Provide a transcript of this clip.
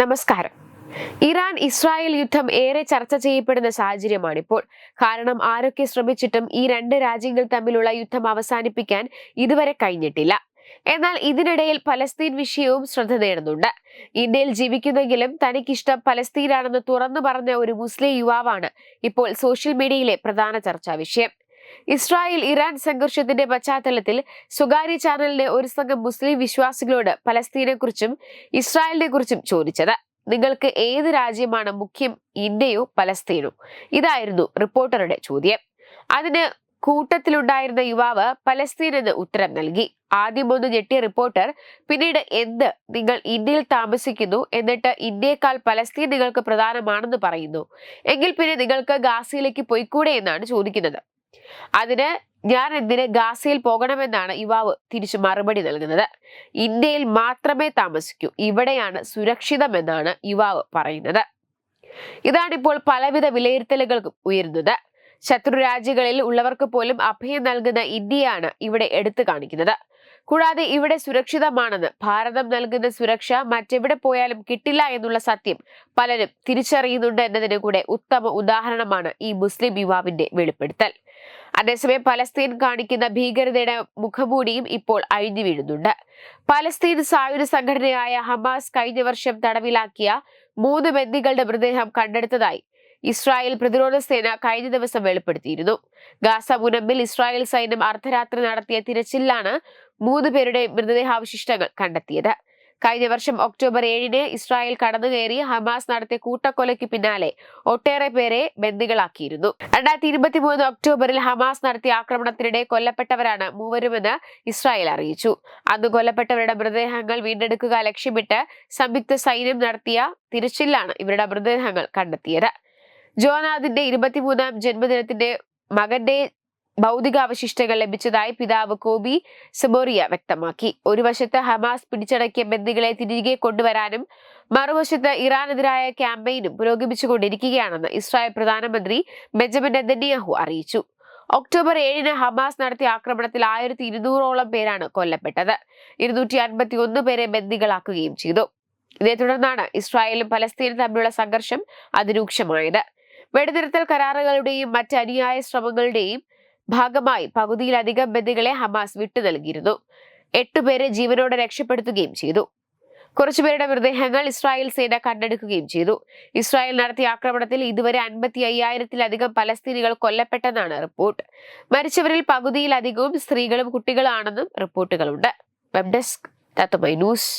നമസ്കാരം. Iran Israel യുദ്ധം ഏറെ ചർച്ച ചെയ്യപ്പെടുന്ന സാഹചര്യമാണിപ്പോൾ. കാരണം ആരൊക്കെ ശ്രമിച്ചിട്ടും ഈ രണ്ട് രാജ്യങ്ങൾ തമ്മിലുള്ള യുദ്ധം അവസാനിപ്പിക്കാൻ ഇതുവരെ കഴിഞ്ഞിട്ടില്ല. എന്നാൽ ഇതിനിടയിൽ പലസ്തീൻ വിഷയവും ശ്രദ്ധ നേടുന്നുണ്ട്. ഇന്ത്യയിൽ ജീവിക്കുന്നെങ്കിലും തനിക്കിഷ്ടം പലസ്തീനാണെന്ന് തുറന്നു പറഞ്ഞ ഒരു മുസ്ലിം യുവാവാണ് ഇപ്പോൾ സോഷ്യൽ മീഡിയയിലെ പ്രധാന ചർച്ചാ വിഷയം. ഇസ്രായേൽ ഇറാൻ സംഘർഷത്തിന്റെ പശ്ചാത്തലത്തിൽ സ്വകാര്യ ചാനലിന്റെ ഒരു സംഘം മുസ്ലിം വിശ്വാസികളോട് പലസ്തീനെ കുറിച്ചും ഇസ്രായേലിനെ കുറിച്ചും ചോദിച്ചത്. നിങ്ങൾക്ക് ഏത് രാജ്യമാണ് മുഖ്യം ഇന്ത്യയോ പലസ്തീനോ? ഇതായിരുന്നു റിപ്പോർട്ടറുടെ ചോദ്യം. അതിന് കൂട്ടത്തിലുണ്ടായിരുന്ന യുവാവ് പലസ്തീൻ എന്ന് ഉത്തരം നൽകി. ആദ്യം ഒന്ന് ഞെട്ടിയ റിപ്പോർട്ടർ പിന്നീട് എന്ത് നിങ്ങൾ ഇന്ത്യയിൽ താമസിക്കുന്നു? എന്നിട്ട് ഇന്ത്യയെക്കാൾ പലസ്തീൻ നിങ്ങൾക്ക് പ്രധാനമാണെന്ന് പറയുന്നു. എങ്കിൽ പിന്നെ നിങ്ങൾക്ക് ഗാസിയിലേക്ക് പോയിക്കൂടെ? എന്നാണ് ചോദിക്കുന്നത്. അതിന് ഞാൻ എന്തിന് ഗാസയിൽ പോകണമെന്നാണ് യുവാവ് തിരിച്ചു മറുപടി നൽകുന്നത്. ഇന്ത്യയിൽ മാത്രമേ താമസിക്കൂ. ഇവിടെയാണ് സുരക്ഷിതമെന്നാണ് യുവാവ് പറയുന്നത്. ഇതാണിപ്പോൾ പലവിധ വിലയിരുത്തലുകൾക്കും ഉയരുന്നത്. ശത്രു രാജ്യങ്ങളിൽ ഉള്ളവർക്ക് പോലും അഭയം നൽകുന്ന ഇന്ത്യയാണ് ഇവിടെ എടുത്തു കാണിക്കുന്നത്. കൂടാതെ ഇവിടെ സുരക്ഷിതമാണെന്ന്. ഭാരതം നൽകുന്ന സുരക്ഷ മറ്റെവിടെ പോയാലും കിട്ടില്ല എന്നുള്ള സത്യം പലരും തിരിച്ചറിയുന്നുണ്ട് എന്നതിന് കൂടെ ഉത്തമ ഉദാഹരണമാണ് ഈ മുസ്ലിം യുവാവിന്റെ വെളിപ്പെടുത്തൽ. അതേസമയം പലസ്തീൻ കാണിക്കുന്ന ഭീകരതയുടെ മുഖമൂടിയും ഇപ്പോൾ അഴിഞ്ഞു വീഴുന്നുണ്ട്. പലസ്തീൻ സായുധ സംഘടനയായ ഹമാസ് കഴിഞ്ഞ വർഷം തടവിലാക്കിയ മൂന്ന് ബന്ദികളുടെ മൃതദേഹം കണ്ടെടുത്തതായി ഇസ്രായേൽ പ്രതിരോധ സേന കഴിഞ്ഞ ദിവസം വെളിപ്പെടുത്തിയിരുന്നു. ഗാസ മുനമ്പിൽ ഇസ്രായേൽ സൈന്യം അർദ്ധരാത്രി നടത്തിയ തിരച്ചിലാണ് മൂന്ന് പേരുടെ മൃതദേഹാവശിഷ്ടങ്ങൾ കണ്ടെത്തിയത്. കഴിഞ്ഞ വർഷം ഒക്ടോബർ ഏഴിന് ഇസ്രായേൽ കടന്നുകയറി ഹമാസ് നടത്തിയ കൂട്ടക്കൊലയ്ക്ക് പിന്നാലെ ഒട്ടേറെ പേരെ ബന്ദികളാക്കിയിരുന്നു. രണ്ടായിരത്തി ഇരുപത്തി മൂന്ന് ഒക്ടോബറിൽ ഹമാസ് നടത്തിയ ആക്രമണത്തിനിടെ കൊല്ലപ്പെട്ടവരാണ് മൂവരുമെന്ന് ഇസ്രായേൽ അറിയിച്ചു. അന്ന് കൊല്ലപ്പെട്ടവരുടെ മൃതദേഹങ്ങൾ വീണ്ടെടുക്കുക ലക്ഷ്യമിട്ട് സംയുക്ത സൈന്യം നടത്തിയ തിരച്ചിലാണ് ഇവരുടെ മൃതദേഹങ്ങൾ കണ്ടെത്തിയത്. ജോനാഥിന്റെ ഇരുപത്തിമൂന്നാം ജന്മദിനത്തിന്റെ മകന്റെ ഭൗതികാവശിഷ്ടങ്ങൾ ലഭിച്ചതായി പിതാവ് കോബി സെബോറിയ വ്യക്തമാക്കി. ഒരു വശത്ത് ഹമാസ് പിടിച്ചടക്കിയ ബന്ദികളെ തിരികെ കൊണ്ടുവരാനും മറുവശത്ത് ഇറാനെതിരായ ക്യാമ്പയിനും പുരോഗമിച്ചുകൊണ്ടിരിക്കുകയാണെന്ന് ഇസ്രായേൽ പ്രധാനമന്ത്രി ബെഞ്ചമിൻ നെതന്യാഹു അറിയിച്ചു. ഒക്ടോബർ ഏഴിന് ഹമാസ് നടത്തിയ ആക്രമണത്തിൽ ആയിരത്തി ഇരുന്നൂറോളം പേരാണ് കൊല്ലപ്പെട്ടത്. ഇരുന്നൂറ്റി അൻപത്തി ഒന്ന് പേരെ ബന്ദികളാക്കുകയും ചെയ്തു. ഇതേ തുടർന്നാണ് ഇസ്രായേലും പലസ്തീനും തമ്മിലുള്ള സംഘർഷം അതിരൂക്ഷമായത്. വെടിനിർത്തൽ കരാറുകളുടെയും മറ്റ് അനുയായ ശ്രമങ്ങളുടെയും ഭാഗമായി പകുതിയിലധികം ബന്ദികളെ ഹമാസ് വിട്ടു നൽകിയിരുന്നു. എട്ടുപേരെ ജീവനോടെ രക്ഷപ്പെടുത്തുകയും ചെയ്തു. കുറച്ചുപേരുടെ മൃതദേഹങ്ങൾ ഇസ്രായേൽ സേന കണ്ടെടുക്കുകയും ചെയ്തു. ഇസ്രായേൽ നടത്തിയ ആക്രമണത്തിൽ ഇതുവരെ അൻപത്തി അയ്യായിരത്തിലധികം പലസ്തീനികൾ കൊല്ലപ്പെട്ടെന്നാണ് റിപ്പോർട്ട്. മരിച്ചവരിൽ പകുതിയിലധികവും സ്ത്രീകളും കുട്ടികളാണെന്നും റിപ്പോർട്ടുകളുണ്ട്. Web desk news.